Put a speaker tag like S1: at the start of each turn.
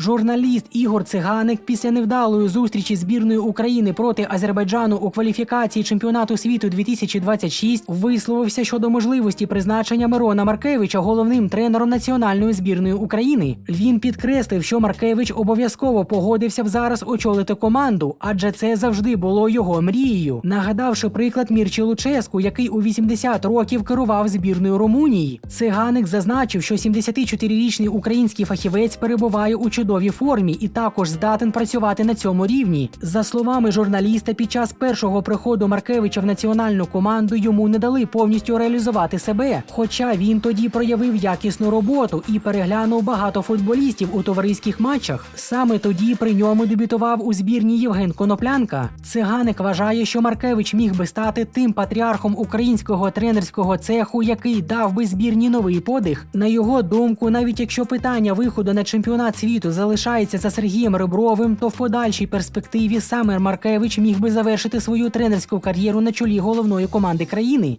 S1: Журналіст Ігор Циганик після невдалої зустрічі збірної України проти Азербайджану у кваліфікації чемпіонату світу 2026 висловився щодо можливості призначення Мирона Маркевича головним тренером національної збірної України. Він підкреслив, що Маркевич обов'язково погодився б зараз очолити команду, адже це завжди було його мрією. Нагадавши приклад Мірчі Луческу, який у 80 років керував збірною Румунії. Циганик зазначив, що 74-річний український фахівець перебуває у чудовій формі і також здатен працювати на цьому рівні. За словами журналіста, під час першого приходу Маркевича в національну команду йому не дали повністю реалізувати себе. Хоча він тоді проявив якісну роботу і переглянув багато футболістів у товариських матчах. Саме тоді при ньому дебютував у збірні Євген Коноплянка. Циганик вважає, що Маркевич міг би стати тим патріархом українського тренерського цеху, який дав би збірні новий подих. На його думку, навіть якщо питання виходу на чемпіонат світу залишається за Сергієм Ребровим, то в подальшій перспективі саме Маркевич міг би завершити свою тренерську кар'єру на чолі головної команди країни.